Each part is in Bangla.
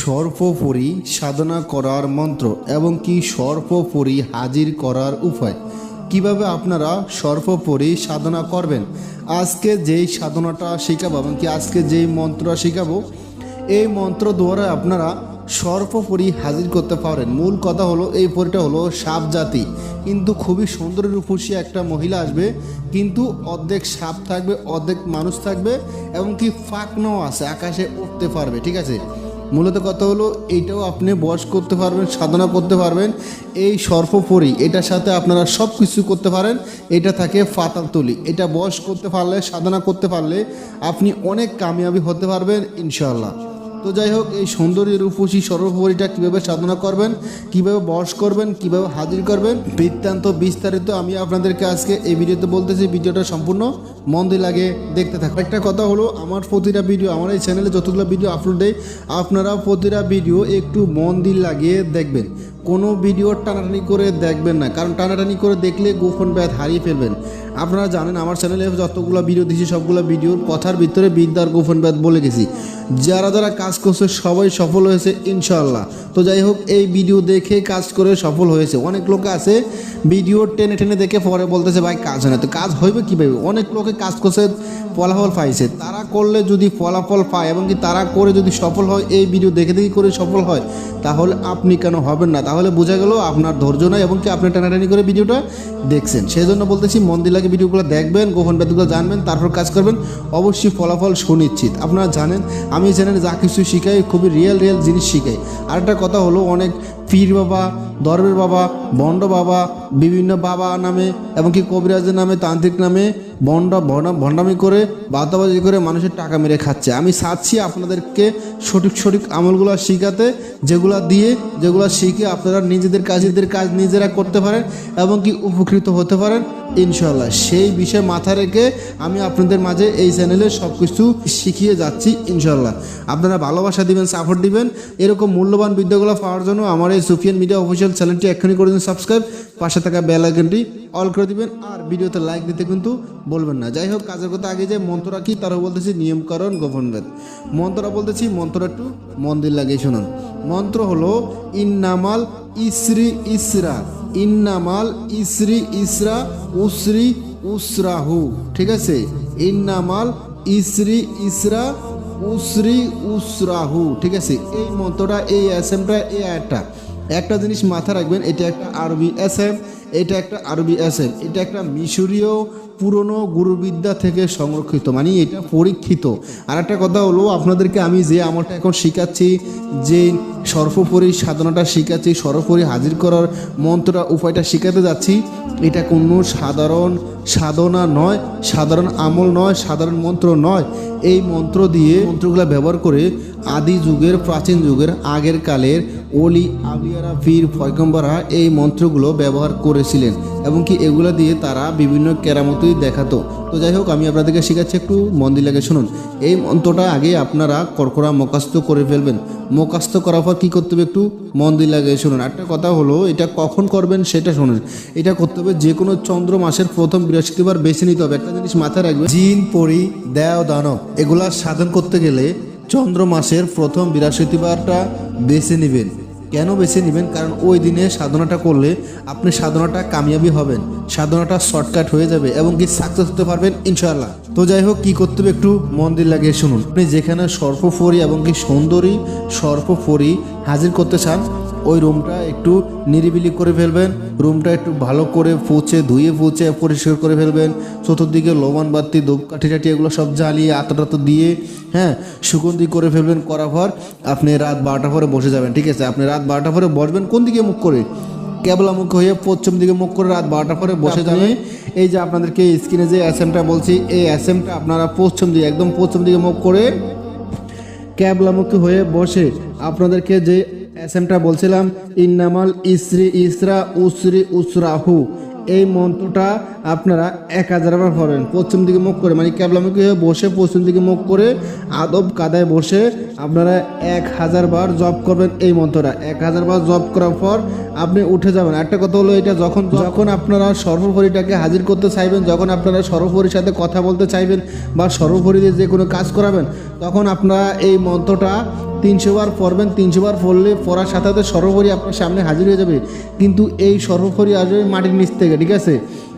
সর্বোপরি সাধনা করার মন্ত্র এবং কি সর্বোপরি হাজির করার উপায়? কীভাবে আপনারা সর্বোপরি সাধনা করবেন? আজকে যেই সাধনাটা শেখাবো এবং কি আজকে যেই মন্ত্রটা শেখাবো, এই মন্ত্র দ্বারা আপনারা সর্বোপরি হাজির করতে পারেন মূল কথা হলো, এই পরিটা হলো সাপ জাতি কিন্তু খুবই সুন্দর রূপসী একটা মহিলা আসবে, কিন্তু অর্ধেক সাপ থাকবে, অর্ধেক মানুষ থাকবে এবং কি ফাঁকনাও আছে, আকাশে উঠতে পারবে, ঠিক আছে? মূলত কথা হলো এইটাও আপনি বস করতে পারবেন, সাধনা করতে পারবেন, এই সর্পপরি এটার সাথে আপনারা সব কিছু করতে পারেন, এটা থাকে ফাতাল তুলি। এটা বস করতে পারলে, সাধনা করতে পারলে আপনি অনেক কামিয়াবি হতে পারবেন ইনশাল্লাহ তো যাই হোক, এই সুন্দরী রূপসী সর্বোপরিটা কীভাবে সাধনা করবেন, কীভাবে বস করবেন, কীভাবে হাজির করবেন, বৃত্তান্ত বিস্তারিত আমি আপনাদেরকে আজকে এই ভিডিওতে বলতেছি। ভিডিওটা সম্পূর্ণ মন দিয়ে লাগে দেখতে থাকুন। একটা কথা হলো, আমার প্রতিটা ভিডিও, আমার এই চ্যানেলে যতগুলো ভিডিও আপলোড দেয় আপনারা প্রতিটা ভিডিও একটু মন দিয়ে লাগিয়ে দেখবেন। কোনো ভিডিও টানাটানি করে দেখবেন না। কারণ টানাটানি করে দেখলে গোপন ব্যাধ হারিয়ে ফেলবেন। আপনারা জানেন আমার চ্যানেলে যতগুলো ভিডিও দিয়েছি সবগুলো ভিডিওর কথার ভিতরে বিদ্যার গোপন ব্যাধ বলে গেছি। যারা যারা কাজ করছে, সবাই সফল হয়েছে ইনশাল্লাহ তো যাই হোক, এই ভিডিও দেখে কাজ করে সফল হয়েছে। অনেক লোক আছে ভিডিও টেনে টেনে দেখে পরে বলতেছে, ভাই, কাজ হয় না। তো কাজ হইবে কীভাবে? অনেক লোকে কাজ করছে, ফলাফল পাইছে। তারা করলে যদি ফলাফল পায়, এবং কি তারা করে যদি সফল হয়, এই ভিডিও দেখে দেখে করে সফল হয়, তাহলে আপনি কেন হবেন না? তাহলে বোঝা গেল আপনার ধৈর্য নাই এবং কি আপনি টানাটানি করে ভিডিওটা দেখছেন। সেই জন্য বলতেছি, মন দিয়ে লাগে ভিডিওগুলো দেখবেন, গোপন ব্যাধগুলো জানবেন, তারপর কাজ করবেন। অবশ্যই ফলাফল সুনিশ্চিত। আপনারা জানেন, আমি চ্যানেলে যা কিছু শিখাই, খুবই রিয়েল রিয়েল জিনিস শিখাই। আরেকটা কথা হলো, অনেক পীর বাবা দরবের বাবা, বন্ড বাবা, বিভিন্ন বাবা নামে, এমনকি কবিরাজের নামে, তান্ত্রিক নামে বন্ডা ভণ্ডা ভণ্ডামি করে বাতাবাজি করে মানুষের টাকা মেরে খাচ্ছে। আমি চাচ্ছি আপনাদেরকে সঠিক সঠিক আমলগুলো শিখাতে, যেগুলা দিয়ে, যেগুলো শিখে আপনারা নিজেদের কাজেদের কাজ নিজেরা করতে পারেন এবং কি উপকৃত হতে পারেন ইনশাল্লাহ সেই বিষয়ে মাথা রেখে আমি আপনাদের মাঝে এই চ্যানেলে সব কিছু শিখিয়ে যাচ্ছি ইনশাল্লাহ আপনারা ভালোবাসা দিবেন সাপোর্ট দিবেন। এরকম মূল্যবান বিদ্যাগুলো পাওয়ার জন্য আমার এই সুফিয়ান মিডিয়া অফিসিয়াল চ্যানেলটি এক্ষুনি করে দিন সাবস্ক্রাইব পাশে থাকা বেল আইকনটি অল করে দিবেন। আর ভিডিওতে লাইক দিতে কিন্তু বলবেন না। যাই হোক, কাজের কথা আগে যে মন্ত্ররা কি তারা বলতেছি নিয়মকরণ গোপনভেদ মন্ত্ররা বলতেছি, মন্ত্রটা একটু মন্দির লাগিয়ে শুনুন। মন্ত্র হলো, ইন্নামাল ইসরি ইসরা, ইন্নামাল ইসরি ইসরা উসরি উসরাহু। ঠিক আছে? ইন্নামাল ইসরি ইসরা উসরি উসরাহু। ঠিক আছে? এই মন্ত্রটা, এই অ্যাসেমটা এই একটা একটা জিনিস মাথা রাখবেন, এটা একটা আরবি এসএম। এটা একটা আরবি এসএম এটা একটা মিশরীয় পুরনো গুরুবিদ্যা থেকে সংরক্ষিত মানে এটা পরীক্ষিত। আর একটা কথা হলো, আপনাদেরকে আমি যে আমলটা এখন শিখাচ্ছি, যে সর্বোপরি সাধনাটা শিখাচ্ছি, সর্বোপরি হাজির করার মন্ত্রটা, উপায়টা শিখাতে যাচ্ছি, এটা কোনো সাধারণ সাধনা নয়, সাধারণ আমল নয়, সাধারণ মন্ত্র নয়। এই মন্ত্র দিয়ে মন্ত্রগুলো ব্যবহার করে আদি যুগের, প্রাচীন যুগের, আগের কালের অলি আবিয়ারা পীর পয়গম্বরা এই মন্ত্রগুলো ব্যবহার করেছিলেন এবং কি এগুলো দিয়ে তারা বিভিন্ন কেরামতই দেখাতো। তো যাই হোক, আমি আপনাদেরকে শেখাচ্ছি একটু, মন লাগে শুনুন। এই মন্ত্রটা আগে আপনারা কড়কড়া মোকাস্ত করে ফেলবেন। মোকাস্ত করার পর কী করতে হবে একটু? মন লাগে শুনুন। একটা কথা হলো, এটা কখন করবেন সেটা শুনুন। এটা করতে হবে যে কোনো চন্দ্র মাসের প্রথম বৃহস্পতিবার বেছে নিতে হবে। একটা জিনিস মাথায় রাখবে জিন, পরি, দেও, দানব, এগুলা সাধন করতে গেলে চন্দ্র মাসের প্রথম বৃহস্পতিবারটা বেছে নেবেন। কেন বেছে নেবেন? কারণ ওই দিনে সাধনাটা করলে আপনি সাধনাটা কামিয়াবি হবেন, সাধনাটা শর্টকাট হয়ে যাবে এবং কি সাকসেস হতে পারবেন ইনশাল্লাহ তো যাই হোক, কী করতে হবে একটু মন্দির লাগিয়ে শুনুন। আপনি যেখানে সর্পফরি এবং কি সুন্দরী সর্পফরি হাজির করতে চান ওই রুমটা একটু নিরিবিলি করে ফেলবেন রুমটা একটু ভালো করে পুছে ধুয়ে পুছে পরিষ্কার করে ফেলবেন। চতুর্দিকে লবণ বাতি ধূপকাঠি টাঠি এগুলো সব জ্বালিয়ে আতটাতো দিয়ে হ্যাঁ সুগন্ধি করে ফেলবেন করার পর আপনি রাত বারোটা পরে বসে যাবেন ঠিক আছে? আপনি রাত বারোটা পরে বসবেন কোন দিকে মুখ করে? কেবলামুখ হয়ে পশ্চিম দিকে মুখ করে রাত বারোটা পরে বসে যাবে এই যে আপনাদেরকে স্ক্রিনে যে অ্যাসেমটা বলছি এই অ্যাসেমটা আপনারা পশ্চিম দিকে একদম পশ্চিম দিকে মুখ করে ক্যাবলামুখী হয়ে বসে আপনাদেরকে যে এসএমটা বলছিলাম, ইন্নামাল ইসরি ইসরা উসরি উসরাহু। এই মন্ত্রটা আপনারা এক হাজার বার পড়েন। পশ্চিম দিকে মুখ করে মানে ক্যাবলামুখী হয়ে বসে পশ্চিম দিকে মুখ করে, আদব কাদায় বসে আপনারা এক হাজার বার জব করবেন এই মন্ত্রটা। এক হাজার বার জব করার পর আপনি উঠে যাবেন। একটা কথা হলো এটা যখন যখন আপনারা সর্বোপরিটাকে হাজির করতে চাইবেন, যখন আপনারা সর্বোপরির সাথে কথা বলতে চাইবেন বা সর্বোপরি দিয়ে যে কোনো কাজ করাবেন, তখন আপনারা এই মন্ত্রটা তিনশো বার পড়বেন তিনশো বার পড়লে পড়ার সাথে সাথে সর্বোপরি আপনার সামনে হাজির হয়ে যাবে। কিন্তু এই সর্বোপরি আসবে মাটির নিচ থেকে, ঠিক আছে?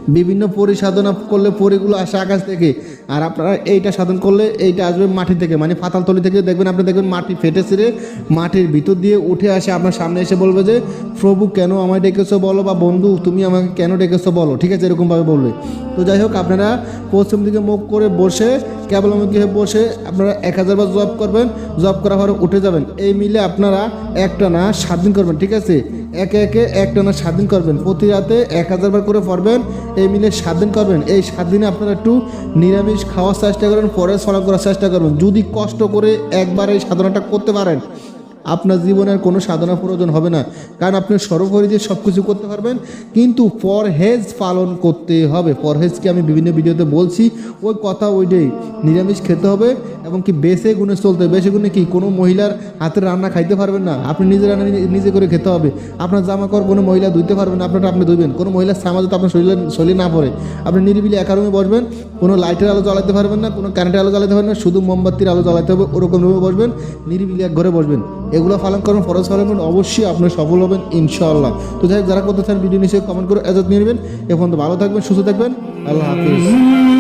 বিভিন্ন পরি সাধনা করলে পরিগুলো আসে আকাশ থেকে। আর আপনারা এইটা সাধন করলে এইটা আসবে মাটি থেকে মানে পাতালতলি থেকে। দেখবেন আপনি দেখবেন মাটি ফেটে ছিঁড়ে মাটির ভিতর দিয়ে উঠে আসে। আপনার সামনে এসে বলবে যে, প্রভু, কেন আমায় ডেকেছো বলো বা বন্ধু, তুমি আমাকে কেন ডেকেছো বলো? ঠিক আছে, এরকমভাবে বলবে। তো যাই হোক, আপনারা পশ্চিম দিকে মুখ করে বসে কেবলমুখী হয়ে বসে আপনারা এক হাজার বার জব করবেন। জব করার পরে উঠে যাবেন। এই মিলে আপনারা একটা না সাত দিন করবেন, ঠিক আছে? একে একে একটা না সাত দিন করবেন। প্রতি রাতে এক হাজার বার করে পড়বেন। এই মিলে সাত দিন করবেন। এই সাত দিনে আপনারা একটু নিরামিষ খাওয়ার চেষ্টা করবেন পরে ফলো করার চেষ্টা করবেন। যদি কষ্ট করে একবার এই সাধনাটা করতে পারেন আপনার জীবনের কোনো সাধনা প্রয়োজন হবে না। কারণ আপনি সর্বোপরি দিয়ে সব কিছু করতে পারবেন, কিন্তু পরহেজ পালন করতে হবে। পরহেজকে আমি বিভিন্ন ভিডিওতে বলছি, ওই কথা ওইটাই নিরামিষ খেতে হবে এবং কি বেছে গুণে চলতে হবে। বেছে গুণে কি? কোনো মহিলার হাতের রান্না খাইতে পারবেন না। আপনি নিজে রান্না নিজে করে খেতে হবে। আপনার জামা কাপড় কোনো মহিলা ধুইতে পারবেন না। আপনারটা আপনি ধুইবেন। কোনো মহিলার সামা তো আপনার শরীরে শরীরে না পড়ে। আপনি নিরিবিলি একা রুমে বসবেন। কোনো লাইটের আলো জ্বালাতে পারবেন না। কোনো কারেন্টের আলো জ্বালাতে পারবেন না। শুধু মোমবাতির আলো জ্বালাতে হবে। ওরকম রুমে বসবেন। নিরিবিলি এক ঘরে বসবেন। এগুলো পালন করুন, ফরজ পালন করুন, অবশ্যই আপনি সফল হবেন, ইনশাআল্লাহ। তো যাই হোক, যারা করতে চান, ভিডিও নিশ্চয়ই কমেন্ট করে এজাত নিয়ে নেবেন। তো ভালো থাকবেন, সুস্থ থাকবেন। আল্লাহ হাফিজ।